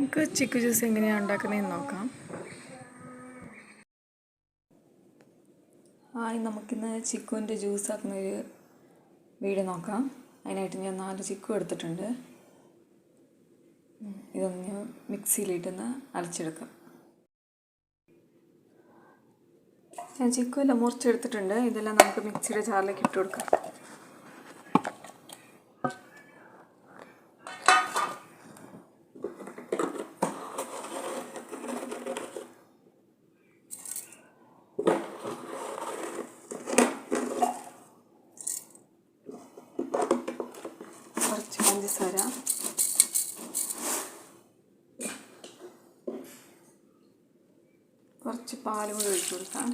നമുക്ക് ചിക്കു ജ്യൂസ് എങ്ങനെയാണ് ഉണ്ടാക്കുന്നതെന്ന് നോക്കാം. ആയി നമുക്കിന്ന് ചിക്കുവിന്റെ ജ്യൂസ് ആക്കുന്നൊരു വീഡിയോ നോക്കാം. അതിനായിട്ട് ഞാൻ നാല് ചിക്കു എടുത്തിട്ടുണ്ട്. ഇതൊന്ന് മിക്സിയിലിട്ടൊന്ന് അരച്ചെടുക്കാം. ഞാൻ ചിക്കുവെല്ലാം മുറിച്ചെടുത്തിട്ടുണ്ട്. ഇതെല്ലാം നമുക്ക് മിക്സിയുടെ ജാറിലേക്ക് ഇട്ട് കൊടുക്കാം. കുറച്ച് പഞ്ചസാര. കുറച്ച് പാൽ കൂടി ഒഴിച്ചു കൊടുക്കാം.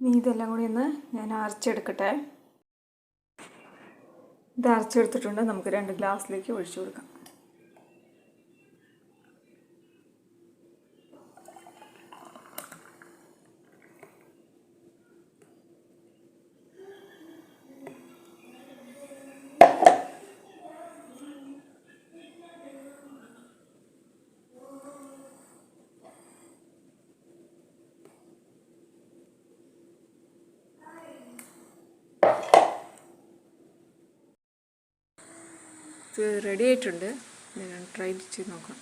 ഇനി ഇതെല്ലാം കൂടി ഒന്ന് ഞാൻ അരച്ചെടുക്കട്ടെ. ഇത് അരച്ചെടുത്തിട്ടുണ്ട്. നമുക്ക് രണ്ട് ഗ്ലാസ്സിലേക്ക് ഒഴിച്ചു കൊടുക്കാം ഇത് റെഡി ആയിട്ടുണ്ട്. ഞാൻ ട്രൈ ചെയ്ത് നോക്കാം.